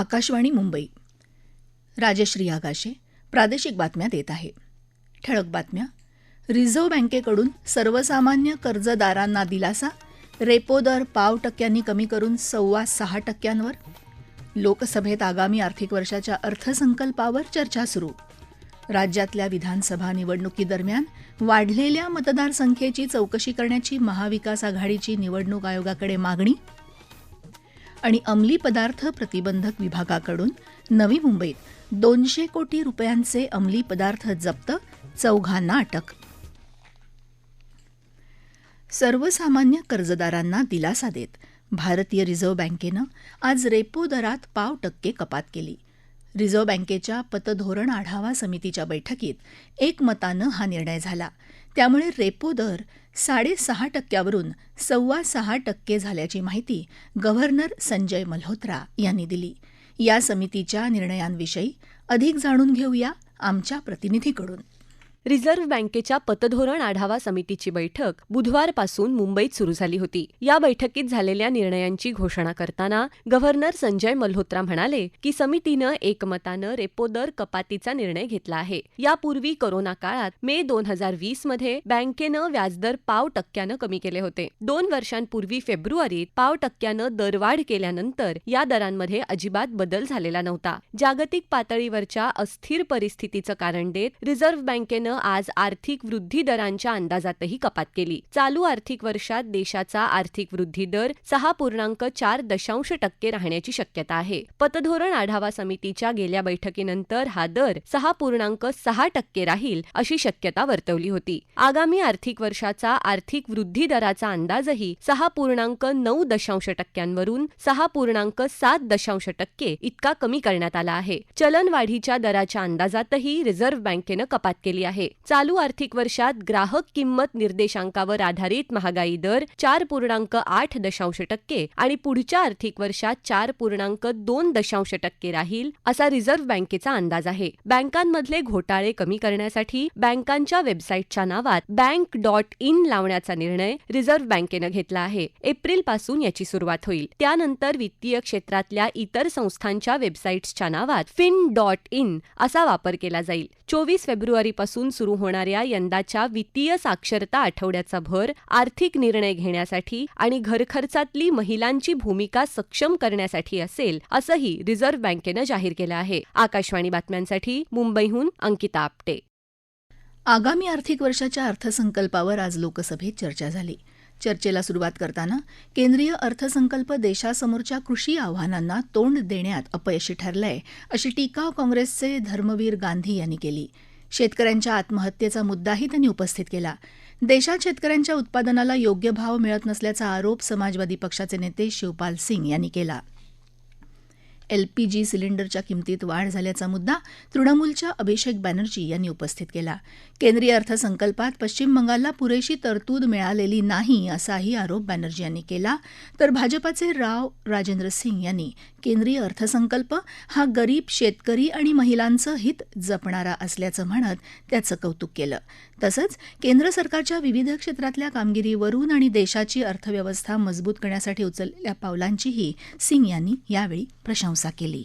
आकाशवाणी मुंबई. राजश्री आगाशे प्रादेशिक बातम्या देत आहे. ठळक बातम्या. रिझर्व्ह बँकेकडून सर्वसामान्य कर्जदारांना दिलासा रेपो दर पाव टक्क्यांनी कमी करून सव्वा सहा टक्क्यांवर. लोकसभेत आगामी आर्थिक वर्षाच्या अर्थसंकल्पावर चर्चा सुरू. राज्यातल्या विधानसभा निवडणुकीदरम्यान वाढलेल्या मतदारसंख्येची चौकशी करण्याची महाविकास आघाडीची निवडणूक आयोगाकडे मागणी आणि अंमली पदार्थ प्रतिबंधक विभागाकडून नवी मुंबईत दोनशे कोटी रुपयांचे अंमली पदार्थ जप्त चौघांना अटक. सर्वसामान्य कर्जदारांना दिलासा देत भारतीय रिझर्व्ह बँकेनं आज रेपो दरात पाव टक्के कपात केली. रिझर्व्ह बँकेच्या पतधोरण आढावा समितीच्या बैठकीत एकमतानं हा निर्णय झाला. त्यामुळे रेपो दर साडेसहा टक्क्यावरून सव्वा सहा टक्के झाल्याची माहिती गव्हर्नर संजय मल्होत्रा यांनी दिली. या समितीच्या निर्णयांविषयी अधिक जाणून घेऊया आमच्या प्रतिनिधीकडून. रिझर्व्ह बँकेच्या पतधोरण आढावा समितीची बैठक बुधवारपासून मुंबईत सुरू झाली होती. या बैठकीत झालेल्या निर्णयांची घोषणा करताना गव्हर्नर संजय मल्होत्रा म्हणाले की समितीनं एकमतानं रेपो दर कपातीचा निर्णय घेतला आहे. यापूर्वी कोरोना काळात मे दोन हजार वीसमध्ये बँकेनं व्याजदर पाव टक्क्यानं कमी केले होते. दोन वर्षांपूर्वी फेब्रुवारीत पाव टक्क्यानं दरवाढ केल्यानंतर या दरांमध्ये अजिबात बदल झालेला नव्हता. जागतिक पातळीवरच्या अस्थिर परिस्थितीचं कारण देत रिझर्व्ह बँकेनं आज आर्थिक वृद्धी दरांच्या अंदाजातही कपात केली. चालू आर्थिक वर्षात देशाचा आर्थिक वृद्धी दर सहा पूर्णांक चार दशांश टक्के राहण्याची शक्यता आहे. पतधोरण आढावा समितीच्या गेल्या बैठकीनंतर हा दर सहा पूर्णांक सहा टक्के राहील अशी शक्यता वर्तवली होती. आगामी आर्थिक वर्षाचा आर्थिक वृद्धी दराचा अंदाजही सहा पूर्णांक नऊ दशांश टक्क्यांवरून सहा पूर्णांक सात दशांश टक्के इतका कमी करण्यात आला आहे. चलनवाढीच्या दराच्या अंदाजातही रिझर्व्ह बँकेनं कपात केली आहे. चालू आर्थिक वर्षात ग्राहक किंमत निर्देशांकावर आधारित महागाई दर चार पूर्णांक आठ दशांश टक्के आणि पुढच्या आर्थिक वर्षात चार पूर्णांक दोन दशांश टक्के राहील असा रिझर्व्ह बँकेचा अंदाज आहे. बँकांमधले घोटाळे कमी करण्यासाठी बँकांच्या वेबसाईटच्या नावात बँक डॉट इन लावण्याचा निर्णय रिझर्व्ह बँकेनं घेतला आहे. एप्रिलपासून याची सुरुवात होईल. त्यानंतर वित्तीय क्षेत्रातल्या इतर संस्थांच्या वेबसाईट्सच्या नावात फिन डॉट इन असा वापर केला जाईल. चोवीस फेब्रुवारीपासून सुरू होणाऱ्या यंदाच्या वित्तीय साक्षरता आठवड्याचा भर आर्थिक निर्णय घेण्यासाठी आणि घरखर्चातली महिलांची भूमिका सक्षम करण्यासाठी असेल असंही रिझर्व्ह बँकेनं जाहीर केलं आहे. आकाशवाणी बातम्यांसाठी मुंबईहून अंकिता आपटे. आगामी आर्थिक वर्षाच्या अर्थसंकल्पावर आज लोकसभेत चर्चा झाली. चर्चेला सुरुवात करताना केंद्रीय अर्थसंकल्प देशासमोरच्या कृषी आव्हानांना तोंड देण्यात अपयशी ठरलंय अशी टीका काँग्रेसचे धर्मवीर गांधी यांनी केली. शेतकऱ्यांच्या आत्महत्येचा मुद्दाही त्यांनी उपस्थित केला. देशात शेतकऱ्यांच्या उत्पादनाला योग्य भाव मिळत नसल्याचा आरोप समाजवादी पक्षाचे नेते शिवपाल सिंग यांनी केला. एलपीजी सिलेंडरच्या किमतीत वाढ झाल्याचा मुद्दा तृणमूलच्या अभिषेक बॅनर्जी यांनी उपस्थित केला. केंद्रीय अर्थसंकल्पात पश्चिम बंगालला पुरेशी तरतूद मिळालेली नाही असाही आरोप बॅनर्जी यांनी केला. तर भाजपाचे राव राजेंद्र सिंग यांनी केंद्रीय अर्थसंकल्प हा गरीब शेतकरी आणि महिलांचं हित जपणारा असल्याचं म्हणत त्याचं कौतुक केलं. तसंच केंद्र सरकारच्या विविध क्षेत्रातल्या कामगिरीवरून आणि देशाची अर्थव्यवस्था मजबूत करण्यासाठी उचललेल्या पावलांचीही सिंग यांनी यावेळी प्रशंसा केली.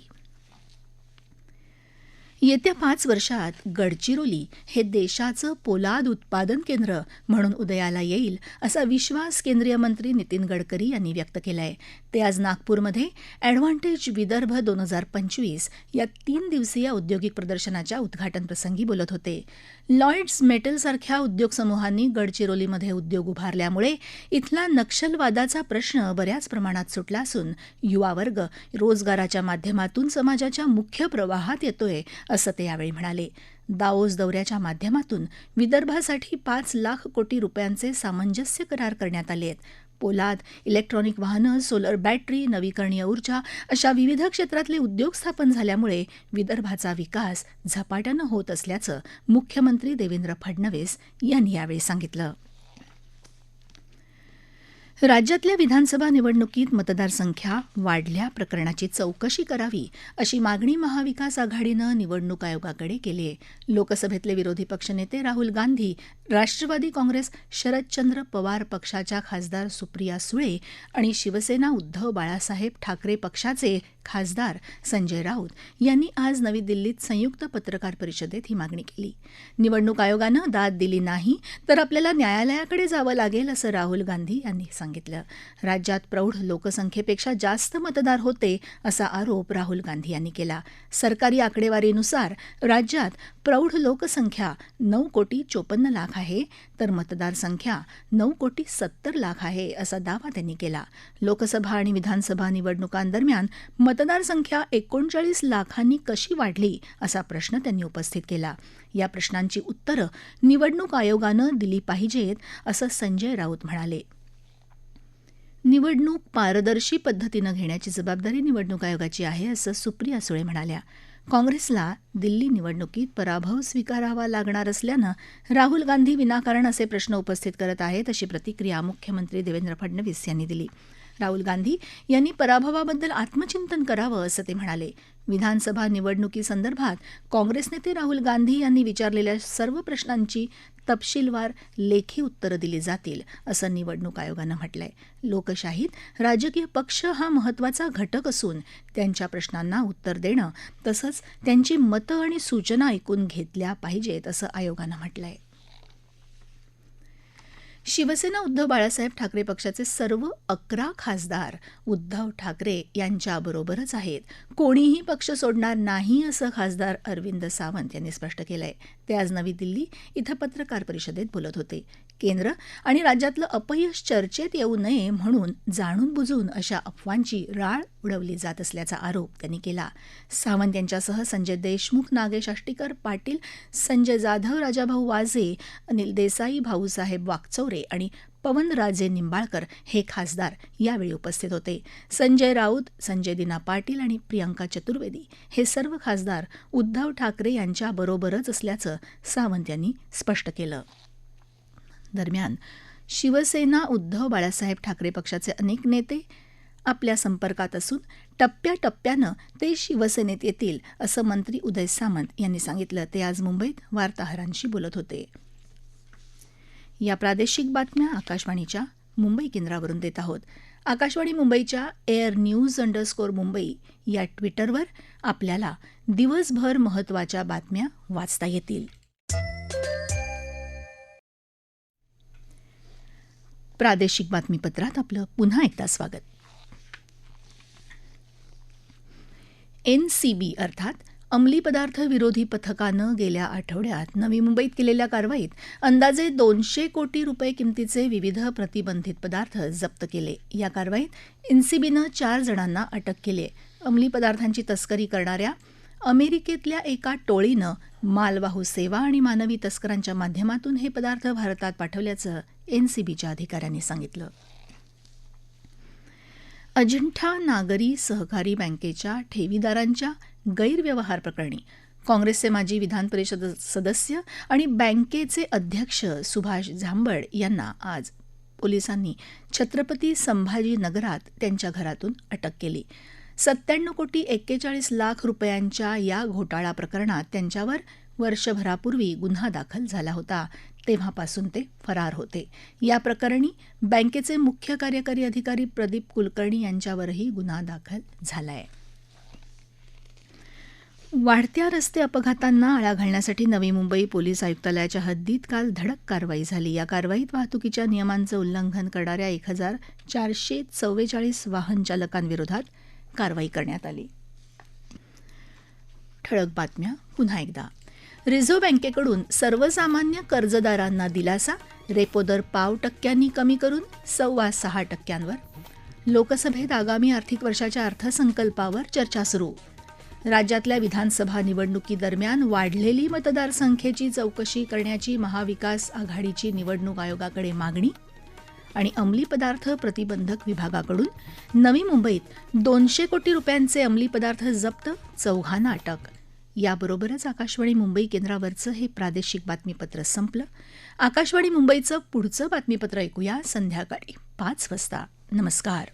येत्या पाच वर्षात गडचिरोली हे देशाचं पोलाद उत्पादन केंद्र म्हणून उदयाला येईल असा विश्वास केंद्रीय मंत्री नितीन गडकरी यांनी व्यक्त केला आहे ते आज नागपूरमध्ये अॅडव्हान्टेज विदर्भ दोन हजार पंचवीस या तीन दिवसीय औद्योगिक प्रदर्शनाच्या उद्घाटनप्रसंगी बोलत होते. लॉयड्स मेटलसारख्या उद्योग समूहांनी गडचिरोलीमध्ये उद्योग उभारल्यामुळे इथला नक्षलवादाचा प्रश्न बऱ्याच प्रमाणात सुटला असून युवा वर्ग रोजगाराच्या माध्यमातून समाजाच्या मुख्य प्रवाहात येतोय असं ते यावेळी म्हणाले. दाओस दौऱ्याच्या माध्यमातून विदर्भासाठी पाच लाख कोटी रुपयांचे सामंजस्य करार करण्यात आले आहेत पोलाद इलेक्ट्रॉनिक वाहनं सोलर बॅटरी नवीकरणीय ऊर्जा अशा विविध क्षेत्रातले उद्योग स्थापन झाल्यामुळे विदर्भाचा विकास झपाट्यानं होत असल्याचं मुख्यमंत्री देवेंद्र फडणवीस यांनी यावेळी सांगितलं. राज्यातल्या विधानसभा निवडणुकीत मतदारसंख्या वाढल्या प्रकरणाची चौकशी करावी अशी मागणी महाविकास आघाडीनं निवडणूक आयोगाकडे केली आहे लोकसभेतले विरोधी पक्षनेते राहुल गांधी राष्ट्रवादी काँग्रेस शरदचंद्र पवार पक्षाच्या खासदार सुप्रिया सुळे आणि शिवसेना उद्धव बाळासाहेब ठाकरे पक्षाचे खासदार संजय राऊत यांनी आज नवी दिल्लीत संयुक्त पत्रकार परिषदेत ही मागणी केली. निवडणूक आयोगानं दाद दिली नाही तर आपल्याला न्यायालयाकडे जावं लागेल असं राहुल गांधी यांनी सांगितलं. राज्यात प्रौढ लोकसंख्येपेक्षा जास्त मतदार होते असा आरोप राहुल गांधी यांनी केला. सरकारी आकडेवारीनुसार राज्यात प्रौढ लोकसंख्या नऊ कोटी चोपन्न लाख आहे तर मतदार संख्या नऊ कोटी सत्तर लाख आहे असा दावा त्यांनी केला. लोकसभा आणि विधानसभा निवडणुकांदरम्यान मतदार संख्या एकोणचाळीस लाखांनी कशी वाढली असा प्रश्न त्यांनी उपस्थित केला. या प्रश्नांची उत्तरं निवडणूक आयोगानं दिली पाहिजेत असं संजय राऊत म्हणाले. निवडणूक पारदर्शी पद्धतीनं घेण्याची जबाबदारी निवडणूक आयोगाची आहे असं सुप्रिया सुळे म्हणाल्या. काँग्रेसला दिल्ली निवडणुकीत पराभव स्वीकारावा लागणार असल्यानं राहुल गांधी विनाकारण असे प्रश्न उपस्थित करत आहेत अशी प्रतिक्रिया मुख्यमंत्री देवेंद्र फडणवीस यांनी दिली. राहुल गांधी यांनी पराभवाबद्दल आत्मचिंतन करावं असं ते म्हणाले. विधानसभा निवडणुकीसंदर्भात काँग्रेस नेते राहुल गांधी यांनी विचारलेल्या सर्व प्रश्नांची तपशीलवार लेखी उत्तरं दिली जातील असं निवडणूक आयोगानं म्हटलंय. लोकशाहीत राजकीय पक्ष हा महत्त्वाचा घटक असून त्यांच्या प्रश्नांना उत्तर देणं तसंच त्यांची मतं आणि सूचना ऐकून घेतल्या पाहिजेत असं आयोगानं म्हटलंय. शिवसेना उद्धव बाळासाहेब ठाकरे पक्षाचे सर्व अकरा खासदार उद्धव ठाकरे यांच्याबरोबरच आहेत. कोणीही पक्ष सोडणार नाही असं खासदार अरविंद सावंत यांनी स्पष्ट केलंय. ते आज नवी दिल्ली इथं पत्रकार परिषदेत बोलत होते. केंद्र आणि राज्यातलं अपयश चर्चेत येऊ नये म्हणून जाणून बुजून अशा अफवांची राळ उडवली जात असल्याचा आरोप त्यांनी केला. सावंत यांच्यासह संजय देशमुख नागेश आष्टीकर पाटील संजय जाधव राजाभाऊ वाजे अनिल देसाई भाऊसाहेब वाकचौरे आणि पवनराजे निंबाळकर हे खासदार यावेळी उपस्थित होते. संजय राऊत संजय दिना पाटील आणि प्रियंका चतुर्वेदी हे सर्व खासदार उद्धव ठाकरे यांच्याबरोबरच असल्याचं सावंत यांनी स्पष्ट केलं. दरम्यान शिवसेना उद्धव बाळासाहेब ठाकरे पक्षाचे अनेक नेते आपल्या संपर्कात असून टप्प्याटप्प्यानं ते शिवसेनेत येतील असं मंत्री उदय सामंत यांनी सांगितलं. ते आज मुंबईत वार्ताहरांशी बोलत होते. या प्रादेशिक बातम्या आकाशवाणीच्या मुंबई केंद्रावरून देत आहोत. आकाशवाणी मुंबईच्या एअर न्यूज अंडरस्कोर मुंबई या ट्विटरवर आपल्याला दिवसभर महत्त्वाच्या बातम्या वाचता येतील. प्रादेशिक बातमीपत्रात आपलं पुन्हा एकदा स्वागत. एनसीबी अर्थात अंमली पदार्थ विरोधी पथकानं गेल्या आठवड्यात नवी मुंबईत केलेल्या कारवाईत अंदाजे दोनशे कोटी रुपये किमतीचे विविध प्रतिबंधित पदार्थ जप्त केले. या कारवाईत एनसीबीनं चार जणांना अटक केली अंमली पदार्थांची तस्करी करणाऱ्या अमेरिकेतल्या एका टोळीनं मालवाहू सेवा आणि मानवी तस्करांच्या माध्यमातून हे पदार्थ भारतात पाठवल्याचं एनसीबीच्या अधिकाऱ्यांनी सांगितलं. अजिंठा नागरी सहकारी बँकेच्या ठेवीदारांच्या गैरव्यवहार प्रकरणी काँग्रेसचे माजी विधान परिषद सदस्य आणि बँकेचे अध्यक्ष सुभाष झांबड यांना आज पोलिसांनी छत्रपती संभाजीनगरात त्यांच्या घरातून अटक केली. सत्त्याण्णव कोटी एक्केचाळीस लाख रुपयांच्या या घोटाळा प्रकरणात त्यांच्यावर वर्षभरापूर्वी गुन्हा दाखल झाला होता. तेव्हापासून ते फरार होते. या प्रकरणी बँकेचे मुख्य कार्यकारी अधिकारी प्रदीप कुलकर्णी यांच्यावरही गुन्हा दाखल झालाय. वाढत्या रस्ते अपघातांना आळा घालण्यासाठी नवी मुंबई पोलीस आयुक्तालयाच्या हद्दीत काल धडक कारवाई झाली. या कारवाईत वाहतुकीच्या नियमांचं उल्लंघन करणाऱ्या एक हजार चारशे चव्वेचाळीस वाहन चालकांविरोधात कारवाई करण्यात आली. ठळक बातम्या पुन्हा एकदा. रिझर्व्ह बँकेकडून सर्वसामान्य कर्जदारांना दिलासा रेपो दर पाव टक्क्यांनी कमी करून सव्वा सहा टक्क्यांवर. लोकसभेत आगामी आर्थिक वर्षाच्या अर्थसंकल्पावर चर्चा सुरू. राज्यातल्या विधानसभा निवडणुकीदरम्यान वाढलेली मतदारसंख्येची चौकशी करण्याची महाविकास आघाडीची निवडणूक आयोगाकडे मागणी आणि अंमली पदार्थ प्रतिबंधक विभागाकडून नवी मुंबईत दोनशे कोटी रुपयांचे अंमली पदार्थ जप्त चौघांना अटक याबरोबरच आकाशवाणी मुंबई केंद्रावरचं हे प्रादेशिक बातमीपत्र संपलं. आकाशवाणी मुंबईचं पुढचं बातमीपत्र ऐकूया संध्याकाळी पाच वाजता. नमस्कार.